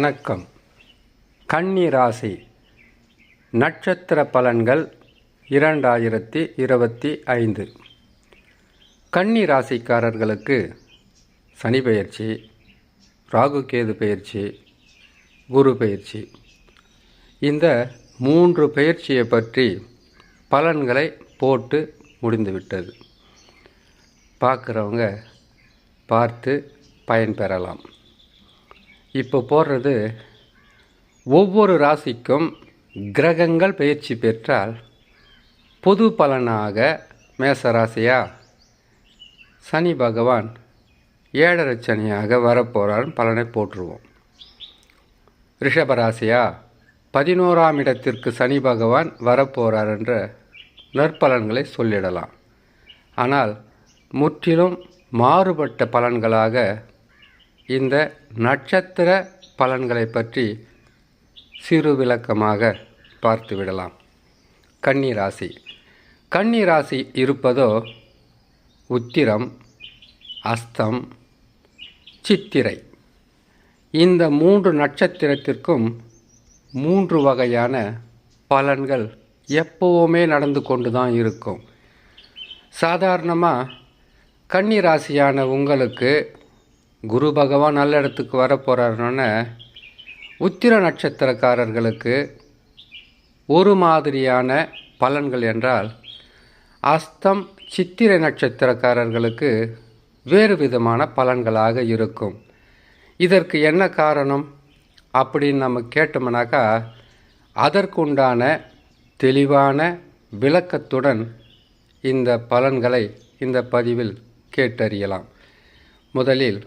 வணக்கம். கன்னி ராசி நட்சத்திர பலன்கள் இரண்டாயிரத்தி இருபத்தி ஐந்து. கன்னி ராசிக்காரர்களுக்கு சனி பயிற்சி ராகு கேது குரு பயிற்சி இந்த மூன்று பயிற்சியை பற்றி பலன்களை போட்டு முடிந்துவிட்டது. பார்க்குறவங்க பார்த்து பயன்பெறலாம் இப்போ போடுறது ஒவ்வொரு ராசிக்கும் கிரகங்கள் பயிற்சி பெற்றால் பொது பலனாக மேச ராசியா? சனி பகவான் ஏழரை சனியாக வரப்போகிறான்னு பலனை போட்டுருவோம் ரிஷபராசியா பதினோராம் இடத்திற்கு சனி பகவான் வரப்போகிறார் என்ற நற்பலன்களை சொல்லிடலாம். ஆனால் முற்றிலும் மாறுபட்ட பலன்களாக இந்த நட்சத்திர பலன்களை பற்றி சிறு விளக்கமாக பார்த்துவிடலாம் கன்னிராசி கன்னிராசி இருப்பதோ உத்திரம் அஸ்தம் சித்திரை. இந்த மூன்று நட்சத்திரத்திற்கும் மூன்று வகையான பலன்கள் எப்போவுமே நடந்து கொண்டு தான் இருக்கும். சாதாரணமாக கன்னி ராசியான உங்களுக்கு குரு பகவான் நல்ல இடத்துக்கு வர போகிறாருன்னு உத்திர நட்சத்திரக்காரர்களுக்கு ஒரு மாதிரியான பலன்கள் என்றால் அஸ்தம் சித்திரை நட்சத்திரக்காரர்களுக்கு வேறு விதமான பலன்களாக இருக்கும். இதற்கு என்ன காரணம்? அப்படின்னு நம்ம கேட்டோம்னாக்கா அதற்குண்டான தெளிவான விளக்கத்துடன் இந்த பலன்களை இந்த பதிவில் கேட்டறியலாம். முதலில்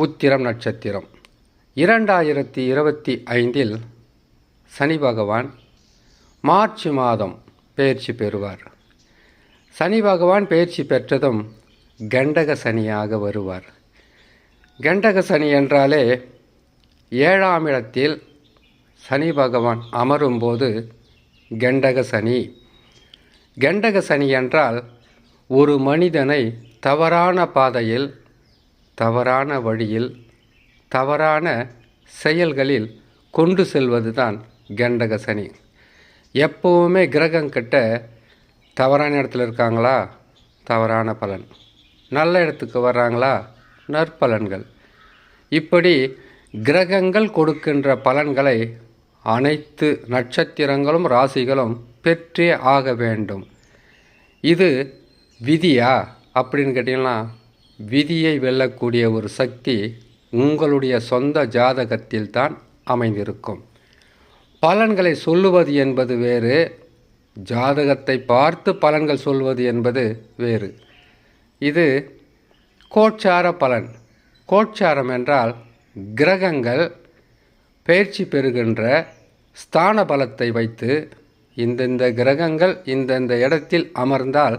உத்திரம் நட்சத்திரம். இரண்டாயிரத்தி இருபத்தி ஐந்தில் சனி பகவான் மார்ச் மாதம் பயிற்சி பெறுவார். சனி பகவான் பயிற்சி பெற்றதும் கண்டக சனியாக வருவார். கண்டக சனி என்றாலே ஏழாம் இடத்தில் சனி பகவான் அமரும்போது கண்டக சனி. கண்டக சனி என்றால் ஒரு மனிதனை தவறான பாதையில் தவறான வழியில் தவறான செயல்களில் கொண்டு செல்வது தான் கண்டக சனி. எப்போவுமே கிரகங்கிட்ட தவறான இடத்துல இருக்காங்களா? தவறான பலன். நல்ல இடத்துக்கு வர்றாங்களா? நற்பலன்கள். இப்படி கிரகங்கள் கொடுக்கின்ற பலன்களை அனைத்து நட்சத்திரங்களும் ராசிகளும் பெற்றே ஆக வேண்டும். இது விதியா அப்படின்னு கேட்டிங்கன்னா விதியை வெல்லக்கூடிய ஒரு சக்தி உங்களுடைய சொந்த ஜாதகத்தில் தான் அமைந்திருக்கும். பலன்களை சொல்லுவது என்பது வேறு ஜாதகத்தை பார்த்து பலன்கள் சொல்வது என்பது வேறு. இது கோட்சார பலன். கோட்சாரம் என்றால் கிரகங்கள் பயிற்சி பெறுகின்ற ஸ்தான பலத்தை வைத்து இந்தந்த கிரகங்கள் இந்தந்த இடத்தில் அமர்ந்தால்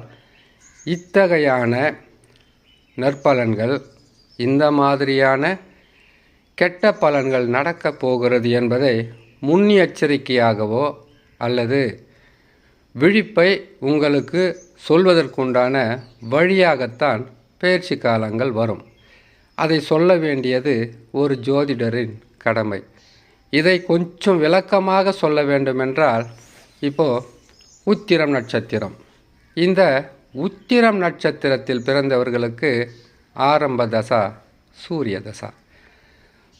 இத்தகையான நற்பலன்கள். இந்த மாதிரியான கெட்ட பலன்கள் நடக்கப் போகிறது என்பதை முன்னெச்சரிக்கையாகவோ அல்லது விழிப்பை உங்களுக்கு சொல்வதற்குண்டான வழியாகத்தான் பயிற்சி காலங்கள் வரும். அதை சொல்ல வேண்டியது ஒரு ஜோதிடரின் கடமை. இதை கொஞ்சம் விளக்கமாக சொல்ல வேண்டுமென்றால் இப்போது உத்திரம் நட்சத்திரம். இந்த உத்திரம் நட்சத்திரத்தில் பிறந்தவர்களுக்கு ஆரம்ப தசா சூரிய தசா.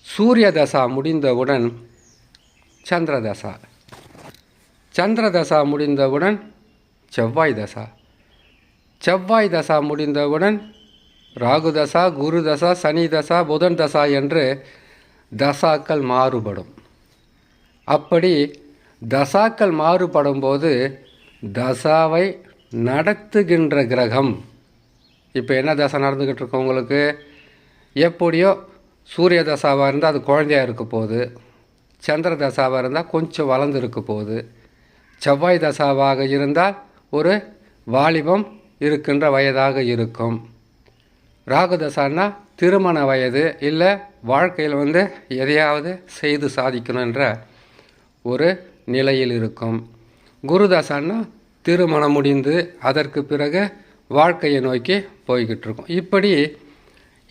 சூரிய தசா முடிந்தவுடன் சந்திர தசா. சந்திர தசா முடிந்தவுடன் செவ்வாய் தசா. செவ்வாய் தசா முடிந்தவுடன் ராகு தசா குரு தசா சனி தசா புதன் தசா என்று தசாக்கள் மாறுபடும். அப்படி தசாக்கள் மாறுபடும் போது தசாவை நடத்துகின்ற கிரகம். இப்போ என்ன தசை நடந்துக்கிட்டு இருக்கோம் உங்களுக்கு? எப்படியோ சூரிய தசாவாக இருந்தால் அது குழந்தையாக இருக்க போகுது. சந்திர தசாவாக இருந்தால் கொஞ்சம் வளர்ந்து இருக்க போகுது. செவ்வாய் தசாவாக இருந்தால் ஒரு வாலிபம் இருக்கின்ற வயதாக இருக்கும். ராகு தசான்னா திருமண வயது இல்லை வாழ்க்கையில் வந்து எதையாவது செய்து சாதிக்கணுன்ற ஒரு நிலையில் இருக்கும். குரு தசான்னா திருமணம் முடிந்து அதற்கு பிறகு வாழ்க்கையை நோக்கி போய்கிட்டு இருக்கும் இப்படி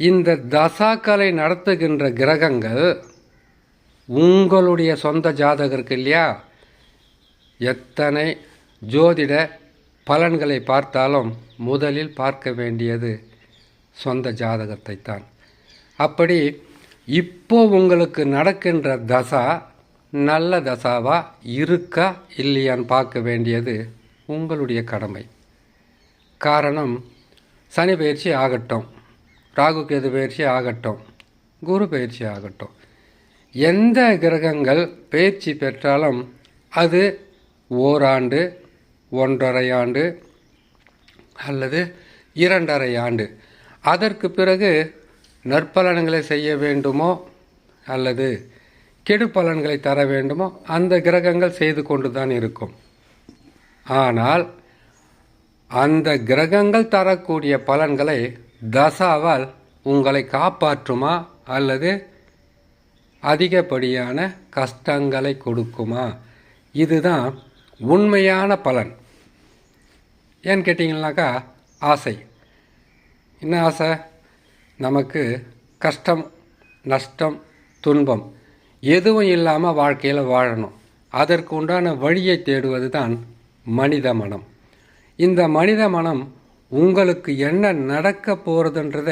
இந்த தசாக்களை நடத்துகின்ற கிரகங்கள் உங்களுடைய சொந்த ஜாதகம் இருக்கு இல்லையா? எத்தனை ஜோதிட பலன்களை பார்த்தாலும் முதலில் பார்க்க வேண்டியது சொந்த ஜாதகத்தை தான் அப்படி இப்போ உங்களுக்கு நடக்கின்ற தசா நல்ல தசாவா இருக்கா இல்லையான்னு பார்க்க வேண்டியது உங்களுடைய கடமை. காரணம் சனி பயிற்சி ஆகட்டும் ராகு கேது பயிற்சி ஆகட்டும் குரு பயிற்சி ஆகட்டும். எந்த கிரகங்கள் பயிற்சி பெற்றாலும் அது ஓராண்டு ஒன்றரை ஆண்டு அல்லது இரண்டரை ஆண்டு. அதற்கு பிறகு நற்பலன்களை செய்ய வேண்டுமோ அல்லது கெடு பலன்களை தர வேண்டுமோ அந்த கிரகங்கள் செய்து கொண்டு தான் இருக்கும். ஆனால் அந்த கிரகங்கள் தரக்கூடிய பலன்களை தசாவால் உங்களை காப்பாற்றுமா அல்லது அதிகப்படியான கஷ்டங்களை கொடுக்குமா? இதுதான் உண்மையான பலன். ஏன்னு கேட்டிங்கனாக்கா ஆசை. என்ன ஆசை? நமக்கு கஷ்டம் நஷ்டம் துன்பம் எதுவும் இல்லாமல் வாழ்க்கையில் வாழணும். அதற்கு உண்டான வழியை தேடுவது தான் மனித மனம். இந்த மனித மனம் உங்களுக்கு என்ன நடக்க போகிறதுன்றத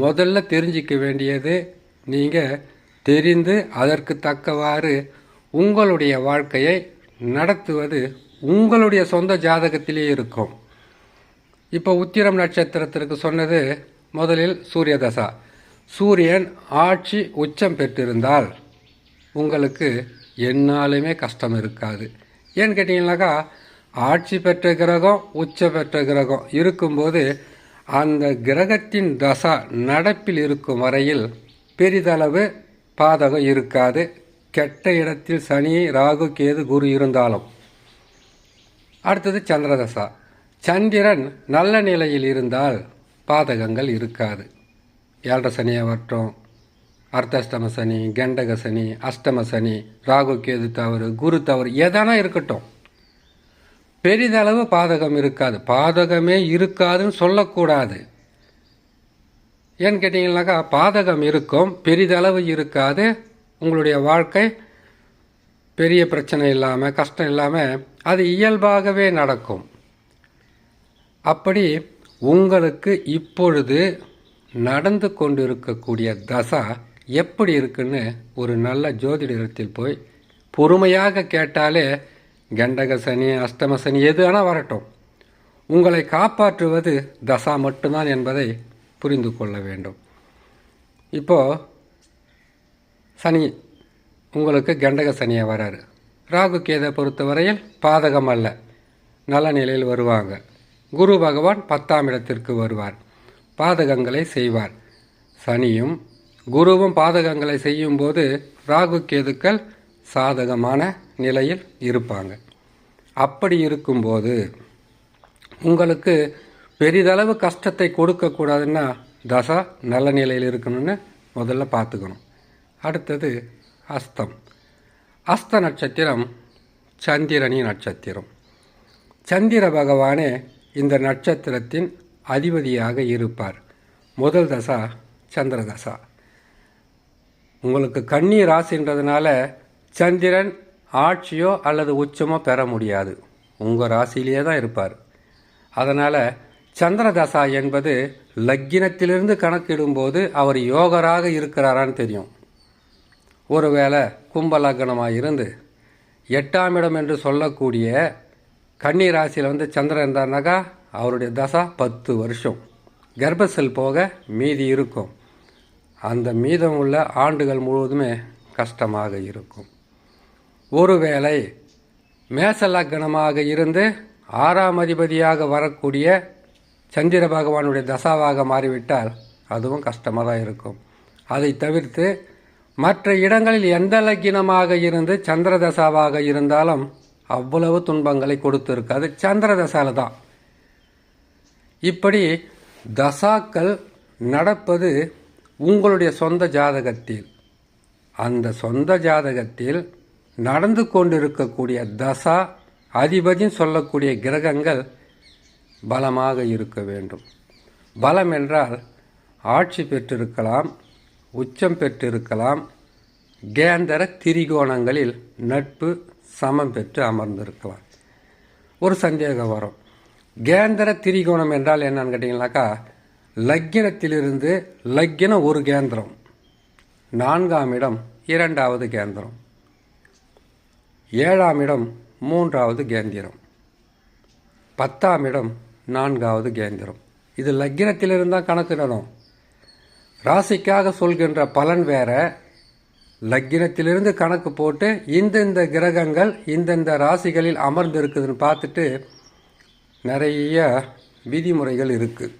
முதல்ல தெரிஞ்சிக்க வேண்டியது நீங்கள் தெரிந்து அதற்கு தக்கவாறு உங்களுடைய வாழ்க்கையை நடத்துவது உங்களுடைய சொந்த ஜாதகத்திலே இருக்கும். இப்போ உத்திரம் நட்சத்திரத்திற்கு சொன்னது முதலில் சூரிய தசா சூரியன் ஆட்சி உச்சம் பெற்றிருந்தால் உங்களுக்கு என்னாலுமே கஷ்டம் இருக்காது. ஏன்னு கேட்டிங்கனாக்கா ஆட்சி பெற்ற கிரகம் உச்ச பெற்ற கிரகம் இருக்கும்போது அந்த கிரகத்தின் தசா நடப்பில் இருக்கும் வரையில் பெரிதளவு பாதகம் இருக்காது. கெட்ட இடத்தில் சனி ராகு கேது குரு இருந்தாலும். அடுத்தது சந்திரதசா. சந்திரன் நல்ல நிலையில் இருந்தால் பாதகங்கள் இருக்காது. ஏழரை சனியாகட்டும் அர்த்தஷ்டம சனி கண்டக சனி அஷ்டம சனி ராகு கேது தவறு குரு தவறு எதனா இருக்கட்டும். பெரிதளவு பாதகம் இருக்காது. பாதகமே இருக்காதுன்னு சொல்லக்கூடாது. ஏன்னு கேட்டிங்கனாக்கா பாதகம் இருக்கும் பெரிதளவு இருக்காது. உங்களுடைய வாழ்க்கை பெரிய பிரச்சனை இல்லாமல் கஷ்டம் இல்லாமல் அது இயல்பாகவே நடக்கும். அப்படி உங்களுக்கு இப்பொழுது நடந்து கொண்டிருக்கக்கூடிய தசா எப்படி இருக்குன்னு ஒரு நல்ல ஜோதிடத்தில் போய் பொறுமையாக கேட்டாலே கண்டக சனி அஷ்டம சனி எது ஆனால் வரட்டும். உங்களை காப்பாற்றுவது தசா மட்டும்தான் என்பதை புரிந்து கொள்ள வேண்டும். இப்போது சனி உங்களுக்கு கண்டக சனியை வராரு. ராகு கேதை பொறுத்தவரையில் பாதகம் அல்ல. நல்ல நிலையில் வருவாங்க. குரு பகவான் பத்தாம் இடத்திற்கு வருவார். பாதகங்களை செய்வார். சனியும் குருவும் பாதகங்களை செய்யும்போது ராகு கேதுக்கள் சாதகமான நிலையில் இருப்பாங்க. அப்படி இருக்கும்போது உங்களுக்கு பெரிதளவு கஷ்டத்தை கொடுக்கக்கூடாதுன்னா தசா நல்ல நிலையில் இருக்கணும்னு முதல்ல பார்த்துக்கணும். அடுத்தது அஸ்தம். அஸ்த நட்சத்திரம் சந்திரனி நட்சத்திரம். சந்திர பகவானே இந்த நட்சத்திரத்தின் அதிபதியாக இருப்பார். முதல் தசா சந்திர தசா. உங்களுக்கு கண்ணீர் ராசின்றதுனால சந்திரன் ஆட்சியோ அல்லது உச்சமோ பெற முடியாது. உங்கள் ராசியிலேயே தான் இருப்பார். அதனால் சந்திர தசா என்பது லக்கினத்திலிருந்து கணக்கிடும்போது அவர் யோகராக இருக்கிறாரான்னு தெரியும். ஒருவேளை கும்ப லக்னமாக இருந்து எட்டாம் இடம் என்று சொல்லக்கூடிய கன்னி ராசியில் வந்து சந்திரன் இருந்தார்னாக்கா அவருடைய தசா பத்து வருஷம். கர்ப்பசெல் போக மீதி இருக்கும். அந்த மீதம் உள்ள ஆண்டுகள் முழுவதுமே கஷ்டமாக இருக்கும். ஒருவேளை மேசலக்னமாக இருந்து ஆறாம் அதிபதியாக வரக்கூடிய சந்திர பகவானுடைய தசாவாக மாறிவிட்டால் அதுவும் கஷ்டமாக தான் இருக்கும். அதை தவிர்த்து மற்ற இடங்களில் எந்த லக்கினமாக இருந்து சந்திர தசாவாக இருந்தாலும் அவ்வளவு துன்பங்களை கொடுத்துருக்காது. சந்திர தசால தான். இப்படி தசாக்கள் நடப்பது உங்களுடைய சொந்த ஜாதகத்தில். அந்த சொந்த ஜாதகத்தில் நடந்து கொண்டிருக்கக்கூடிய தசா அதிபதின்னு சொல்லக்கூடிய கிரகங்கள் பலமாக இருக்க வேண்டும். பலம் என்றால் ஆட்சி பெற்றிருக்கலாம் உச்சம் பெற்றிருக்கலாம் கேந்தர திரிகோணங்களில் நட்பு சமம் பெற்று அமர்ந்திருக்கலாம். ஒரு சந்தேகம் வரும். கேந்திர திரிகோணம் என்றால் என்னன்னு கேட்டிங்கனாக்கா லக்கினத்திலிருந்து லக்கினம் ஒரு கேந்திரம் நான்காம் இடம் இரண்டாவது கேந்திரம். ஏழாம் இடம் மூன்றாவது கேந்திரம். பத்தாம் இடம் நான்காவது கேந்திரம். இது லக்கினத்திலிருந்து தான் கணக்கிடணும் ராசிக்காக சொல்கின்ற பலன் வேற. லக்கினத்திலிருந்து கணக்கு போட்டு இந்தந்த கிரகங்கள் இந்தந்த ராசிகளில் அமர்ந்து இருக்குதுன்னு பார்த்துட்டு நிறைய விதிமுறைகள் இருக்குது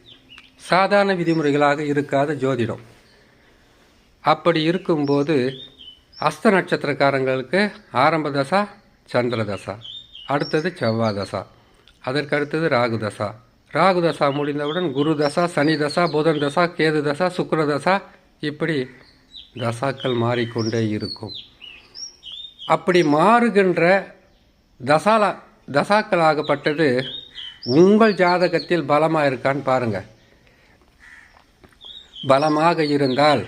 சாதாரண விதிமுறைகளாக இருக்காத ஜோதிடம். அப்படி இருக்கும்போது அஸ்த நட்சத்திரக்காரங்களுக்கு ஆரம்ப தசா சந்திர தசா அடுத்தது செவ்வாய் தசா அதற்கு அடுத்தது ராகு தசா. ராகு தசா முடிந்தவுடன் குரு தசா சனி தசா புதன் தசா கேது தசா சுக்கர தசா இப்படி தசாக்கள் மாறிக்கொண்டே இருக்கும். அப்படி மாறுகின்ற தசாலா தசாக்கள் ஆகப்பட்டது உங்கள் ஜாதகத்தில் பலமாக இருக்கான்னு பாருங்கள் பலமாக இருந்தால்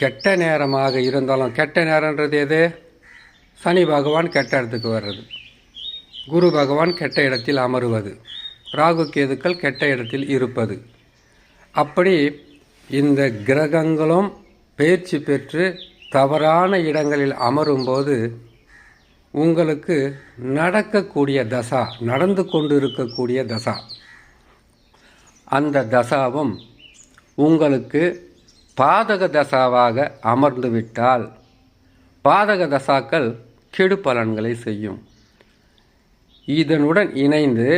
கெட்ட நேரமாக இருந்தாலும் கெட்ட நேரன்றது எது? சனி பகவான் கெட்ட இடத்துக்கு வர்றது. குரு பகவான் கெட்ட இடத்தில் அமருவது. ராகு கேதுக்கள் கெட்ட இடத்தில் இருப்பது. அப்படி இந்த கிரகங்களும் பயிற்சி பெற்று தவறான இடங்களில் அமரும்போது உங்களுக்கு நடக்கக்கூடிய தசா நடந்து கொண்டு இருக்கக்கூடிய தசா. அந்த தசாவும் உங்களுக்கு பாதக தசாவாக அமர்ந்துவிட்டால் பாதக தசாக்கள் கெடு பலன்களை செய்யும். இதனுடன் இணைந்து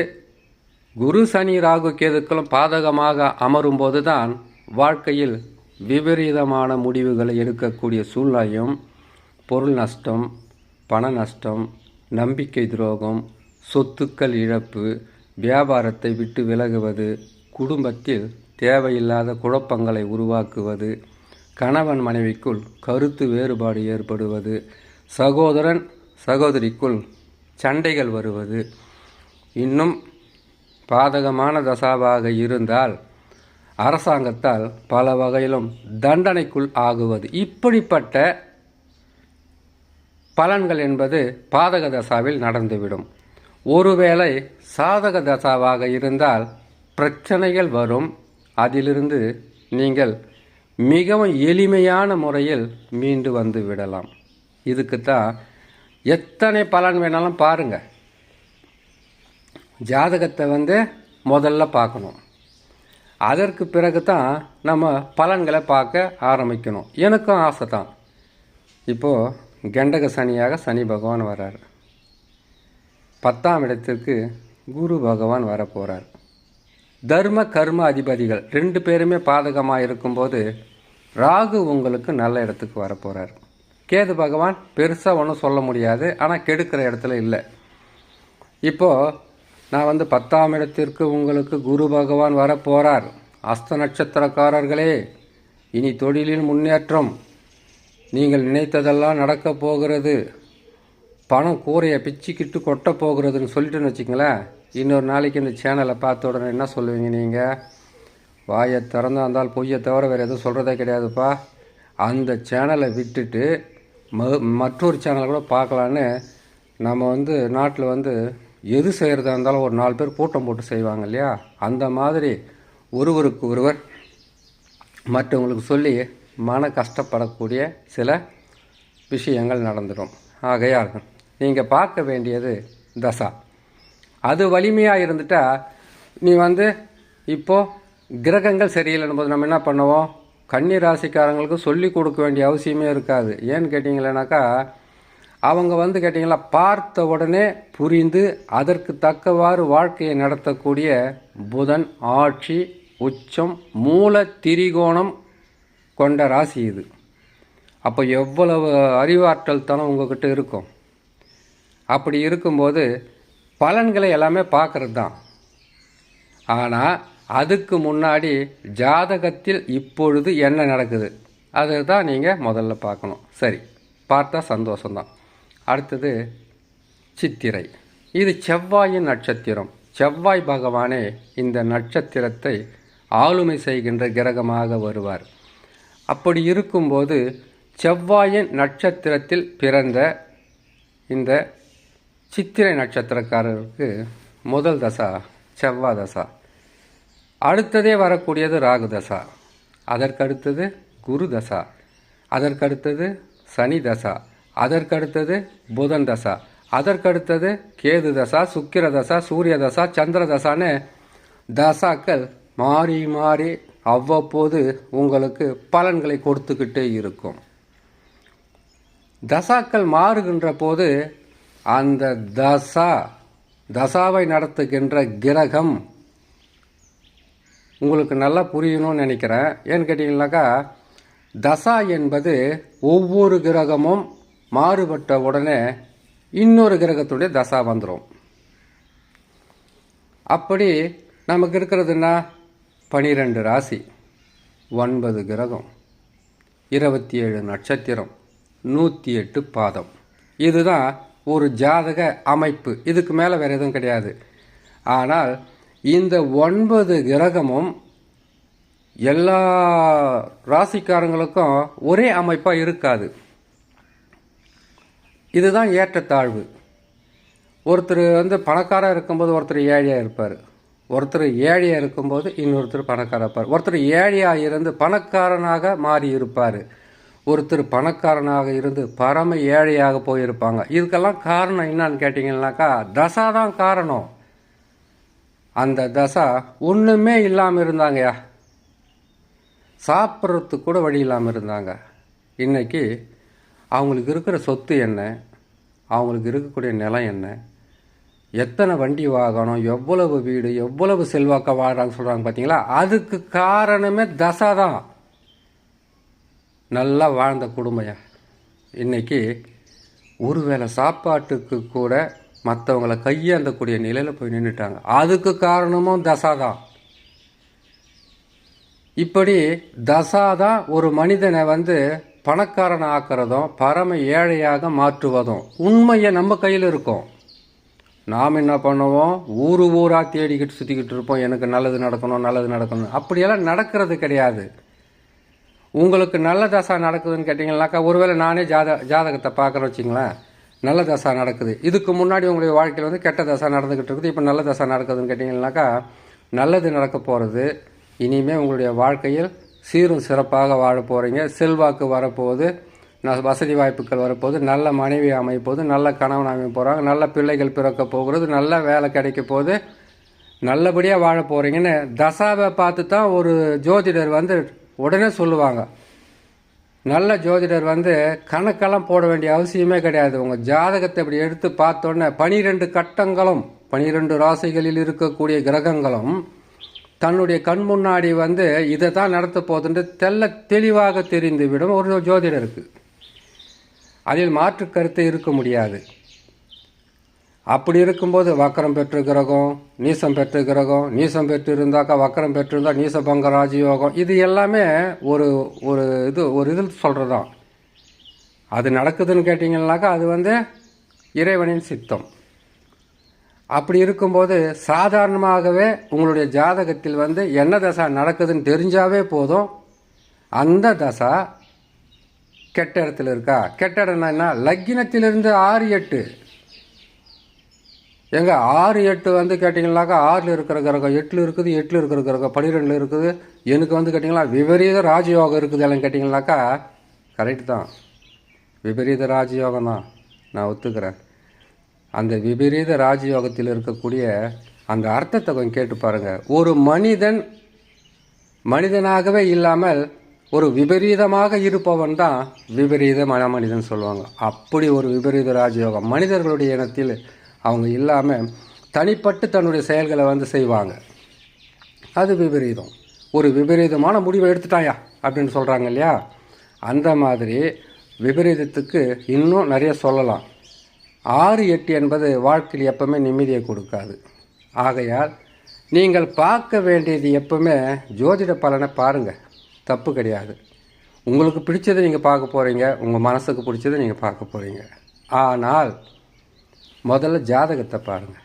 குரு சனி ராகு கேதுக்களும் பாதகமாக அமரும்போது தான் வாழ்க்கையில் விபரீதமான முடிவுகளை எடுக்கக்கூடிய சூழ்நிலையும் பொருள் நஷ்டம் பண நஷ்டம் நம்பிக்கை துரோகம் சொத்துக்கள் இழப்பு வியாபாரத்தை விட்டு விலகுவது குடும்பத்தில் தேவையில்லாத குழப்பங்களை உருவாக்குவது கணவன் மனைவிக்குள் கருத்து வேறுபாடு ஏற்படுவது சகோதரன் சகோதரிக்குள் சண்டைகள் வருவது. இன்னும் பாதகமான தசாவாக இருந்தால் அரசாங்கத்தால் பல வகையிலும் தண்டனைக்குள் ஆகுவது. இப்படிப்பட்ட பலன்கள் என்பது பாதக தசாவில் நடந்துவிடும். ஒருவேளை சாதக தசாவாக இருந்தால் பிரச்சனைகள் வரும். அதிலிருந்து நீங்கள் மிகவும் எளிமையான முறையில் மீண்டு வந்து விடலாம். இதுக்குத்தான் எத்தனை பலன் வேணாலும் பாருங்கள் ஜாதகத்தை வந்து முதல்ல பார்க்கணும். அதற்கு பிறகு தான் நம்ம பலன்களை பார்க்க ஆரம்பிக்கணும். எனக்கும் ஆசை தான் இப்போது கண்டக சனியாக சனி பகவான் வர்றார் பத்தாம் இடத்திற்கு குரு பகவான் வரப்போகிறார் தர்ம கர்ம அதிபதிகள் ரெண்டு பேருமே பாதகமாக இருக்கும்போது ராகு உங்களுக்கு நல்ல இடத்துக்கு வரப்போகிறார் கேது பகவான் பெருசாக ஒன்றும் சொல்ல முடியாது ஆனால் கெடுக்கிற இடத்துல இல்லை. இப்போது நான் வந்து பத்தாம் இடத்திற்கு உங்களுக்கு குரு பகவான் வரப்போகிறார் அஸ்த நட்சத்திரக்காரர்களே இனி தொழிலின் முன்னேற்றம். நீங்கள் நினைத்ததெல்லாம் நடக்கப் போகிறது. பணம் கூரையை பிச்சுக்கிட்டு கொட்ட போகிறதுன்னு சொல்லிட்டுன்னு வச்சுங்களேன் இன்னொரு நாளைக்கு இந்த சேனலை பார்த்த உடனே என்ன சொல்லுவீங்க நீங்கள் வாயை திறந்தா இருந்தால் பொய்யை தவிர வேறு எதுவும் சொல்கிறதே கிடையாதுப்பா. அந்த சேனலை விட்டுட்டு ம மற்றொரு சேனலை கூட பார்க்கலான்னு நம்ம வந்து நாட்டில் வந்து எது செய்கிறதா இருந்தாலும் ஒரு நாலு பேர் கூட்டம் போட்டு செய்வாங்க இல்லையா? அந்த மாதிரி ஒருவருக்கு ஒருவர் மற்றவங்களுக்கு சொல்லி மன கஷ்டப்படக்கூடிய சில விஷயங்கள் நடந்துடும். ஆகையாக நீங்கள் பார்க்க வேண்டியது தசா. அது வலிமையாக இருந்துட்டா நீ வந்து இப்போது கிரகங்கள் சரியில்லைன்னு போது நம்ம என்ன பண்ணுவோம்? கன்னி ராசிக்காரங்களுக்கு சொல்லி கொடுக்க வேண்டிய அவசியமே இருக்காது. ஏன்னு கேட்டிங்களேனாக்கா அவங்க வந்து கேட்டிங்களா பார்த்த உடனே புரிந்து அதற்கு தக்கவாறு வாழ்க்கையை நடத்தக்கூடிய புதன் ஆட்சி உச்சம் மூல திரிகோணம் கொண்ட ராசி இது. அப்போ எவ்வளவு அறிவாற்றல் தனம் உங்ககிட்ட இருக்கும்? அப்படி இருக்கும்போது பலன்களை எல்லாமே பார்க்குறது தான் ஆனால் அதுக்கு முன்னாடி ஜாதகத்தில் இப்பொழுது என்ன நடக்குது? அதை தான் நீங்கள் முதல்ல பார்க்கணும். சரி பார்த்தா சந்தோஷம்தான். அடுத்தது சித்திரை. இது செவ்வாயின் நட்சத்திரம். செவ்வாய் பகவானே இந்த நட்சத்திரத்தை ஆளுமை செய்கின்ற கிரகமாக வருவார். அப்படி இருக்கும்போது செவ்வாயின் நட்சத்திரத்தில் பிறந்த இந்த சித்திரை நட்சத்திரக்காரருக்கு முதல் தசா செவ்வாய் தசா. அடுத்ததே வரக்கூடியது ராகு தசா. அதற்கடுத்தது குரு தசா. அதற்கடுத்தது சனி தசா. அதற்கடுத்தது புதன் தசா. அதற்கடுத்தது கேது தசா சுக்கிர தசா சூரிய தசா சந்திர தசான்னு தசாக்கள் மாறி மாறி அவ்வப்போது உங்களுக்கு பலன்களை கொடுத்துக்கிட்டே இருக்கும். தசாக்கள் மாறுகின்ற போது அந்த தசா தசாவை நடத்துகின்ற கிரகம். உங்களுக்கு நல்லா புரியணும்னு நினைக்கிறேன். ஏன்னு கேட்டிங்கனாக்கா தசா என்பது ஒவ்வொரு கிரகமும் மாறுபட்ட உடனே இன்னொரு கிரகத்துடைய தசா வந்துடும் அப்படி நமக்கு இருக்கிறதுன்னா பனிரெண்டு ராசி ஒன்பது கிரகம் இருபத்தி ஏழு நட்சத்திரம் நூற்றி எட்டு பாதம். இதுதான் ஒரு ஜாதக அமைப்பு. இதுக்கு மேலே வேறு எதுவும் கிடையாது. ஆனால் இந்த ஒன்பது கிரகமும் எல்லா ராசிக்காரங்களுக்கும் ஒரே அமைப்பாக இருக்காது. இதுதான் ஏற்றத்தாழ்வு. ஒருத்தர் வந்து பணக்காராக இருக்கும்போது ஒருத்தர் ஏழையாக இருப்பார். ஒருத்தர் ஏழையாக இருக்கும்போது இன்னொருத்தர் பணக்காராக இருப்பார். ஒருத்தர் ஏழையாக இருந்து பணக்காரனாக மாறி இருப்பார். ஒருத்தர் பணக்காரனாக இருந்து பரம ஏழையாக போயிருப்பாங்க. இதுக்கெல்லாம் காரணம் என்னன்னு கேட்டிங்கன்னாக்கா தசா தான் காரணம். அந்த தசா ஒன்றுமே இல்லாமல் இருந்தாங்கயா. சாப்பிட்றதுக்கு கூட வழி இல்லாமல் இருந்தாங்க. இன்னைக்கு அவங்களுக்கு இருக்கிற சொத்து என்ன? அவங்களுக்கு இருக்கக்கூடிய நிலம் என்ன? எத்தனை வண்டி வாகனம்? எவ்வளவு வீடு? எவ்வளவு செல்வாக்க வாழ்கிறாங்க சொல்கிறாங்க பார்த்தீங்களா அதுக்கு காரணமே தசா தான். நல்லா வாழ்ந்த குடும்பம் இன்னைக்கு ஒருவேளை சாப்பாட்டுக்கு கூட மற்றவங்கள கையாண்டக்கூடிய நிலையில் போய் நின்றுட்டாங்க அதுக்கு காரணமும் தசா தான். இப்படி தசா தான் ஒரு மனிதனை வந்து பணக்காரன் ஆக்கிறதும் பரம ஏழையாக மாற்றுவதும் உண்மையை நம்ம கையில் இருக்கும். நாம் என்ன பண்ணுவோம்? ஊர் ஊராக தேடிக்கிட்டு சுற்றிக்கிட்டு இருப்போம். எனக்கு நல்லது நடக்கணும் நல்லது நடக்கணும். அப்படியெல்லாம் நடக்கிறது கிடையாது. உங்களுக்கு நல்ல தசா நடக்குதுன்னு கேட்டிங்கனாக்கா ஒருவேளை நானே ஜாத ஜாதகத்தை பார்க்குறேன் வச்சிங்களேன் நல்ல தசா நடக்குது. இதுக்கு முன்னாடி உங்களுடைய வாழ்க்கையில் வந்து கெட்ட தசா நடந்துக்கிட்டு இருக்குது. இப்போ நல்ல தசா நடக்குதுன்னு கேட்டிங்கனாக்கா நல்லது நடக்க போகிறது இனிமேல் உங்களுடைய வாழ்க்கையில் சீரும் சிறப்பாக வாழ போகிறீங்க செல்வாக்கு வரப்போகுது. ந வசதி வாய்ப்புகள் வரப்போகுது. நல்ல மனைவி அமைப்போது நல்ல கணவன் அமைய போகிறாங்க நல்ல பிள்ளைகள் பிறக்க போகிறது. நல்ல வேலை கிடைக்க போகுது. நல்லபடியாக வாழ போகிறீங்கன்னு தசாவை பார்த்து தான் ஒரு ஜோதிடர் வந்து உடனே சொல்லுவாங்க. நல்ல ஜோதிடர் வந்து கணக்கெல்லாம் போட வேண்டிய அவசியமே கிடையாது. உங்கள் ஜாதகத்தை இப்படி எடுத்து பார்த்தோன்னே பனிரெண்டு கட்டங்களும் பனிரெண்டு ராசிகளில் இருக்கக்கூடிய கிரகங்களும் தன்னுடைய கண் முன்னாடி வந்து இதை தான் நடத்த போகுதுன்று தெல்ல தெளிவாக தெரிந்துவிடும் ஒரு ஜோதிடருக்கு. அதில் மாற்று கருத்து இருக்க முடியாது. அப்படி இருக்கும்போது வக்கரம் பெற்று கிரகம் நீசம் பெற்று கிரகம் நீசம் பெற்று இருந்தாக்கா வக்கரம் பெற்றிருந்தா நீசபங்க ராஜயோகம். இது எல்லாமே ஒரு ஒரு இது ஒரு இதில் சொல்கிறதான் அது நடக்குதுன்னு கேட்டிங்கன்னாக்கா அது வந்து இறைவனின் சித்தம். அப்படி இருக்கும்போது சாதாரணமாகவே உங்களுடைய ஜாதகத்தில் வந்து என்ன தசா நடக்குதுன்னு தெரிஞ்சாவே போதும். அந்த தசா கெட்ட இடத்துல இருக்கா? கெட்ட இடம்னா என்ன? லக்கினத்திலிருந்து ஆறு எட்டு. எங்க ஆறு எட்டு வந்து கேட்டிங்கனாக்கா ஆறில் இருக்கிற கிரகம் எட்டில் இருக்குது எட்டில் இருக்கிற கிரகம் பன்னிரெண்டில் இருக்குது. எனக்கு வந்து கேட்டிங்களா விபரீத ராஜயோகம் இருக்குது எல்லாம் கேட்டிங்கனாக்கா கரெக்டு தான். விபரீத ராஜயோகம் தான். நான் ஒத்துக்கிறேன். அந்த விபரீத ராஜயோகத்தில் இருக்கக்கூடிய அந்த அர்த்தத்தை கொஞ்சம் கேட்டு பாருங்கள் ஒரு மனிதன் மனிதனாகவே இல்லாமல் ஒரு விபரீதமாக இருப்பவன் தான் விபரீத மனமனிதன் சொல்லுவாங்க. அப்படி ஒரு விபரீத ராஜயோகம் மனிதர்களுடைய இனத்தில் அவங்க இல்லாமல் தனிப்பட்டு தன்னுடைய செயல்களை வந்து செய்வாங்க. அது விபரீதம். ஒரு விபரீதமான முடிவை எடுத்துட்டாயா? அப்படின்னு சொல்கிறாங்க இல்லையா? அந்த மாதிரி விபரீதத்துக்கு இன்னும் நிறைய சொல்லலாம். ஆறு எட்டு என்பது வாழ்க்கையில் எப்பவுமே நிம்மதியை கொடுக்காது. ஆகையால் நீங்கள் பார்க்க வேண்டியது எப்பவுமே ஜோதிட பலனை பாருங்கள் தப்பு கிடையாது. உங்களுக்கு பிடிச்சதை நீங்கள் பார்க்க போகிறீங்க உங்கள் மனசுக்கு பிடிச்சதை நீங்கள் பார்க்க போகிறீங்க ஆனால் முதல்ல ஜாதகத்தை பாருங்கள்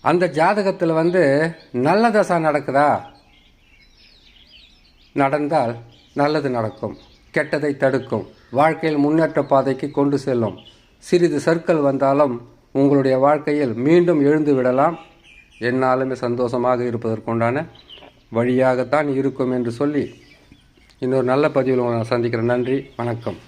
அந்த ஜாதகத்தில் வந்து நல்ல தசா நடக்குதா? நடந்தால் நல்லது நடக்கும். கெட்டதை தடுக்கும். வாழ்க்கையில் முன்னேற்ற பாதைக்கு கொண்டு செல்லும். சிறிது சர்க்கல் வந்தாலும் உங்களுடைய வாழ்க்கையில் மீண்டும் எழுந்து விடலாம். என்னாலுமே சந்தோஷமாக இருப்பதற்குண்டான வழியாகத்தான் இருக்கும் என்று சொல்லி இன்னொரு நல்ல பதிவில் உங்களை நான் சந்திக்கிறேன். நன்றி. வணக்கம்.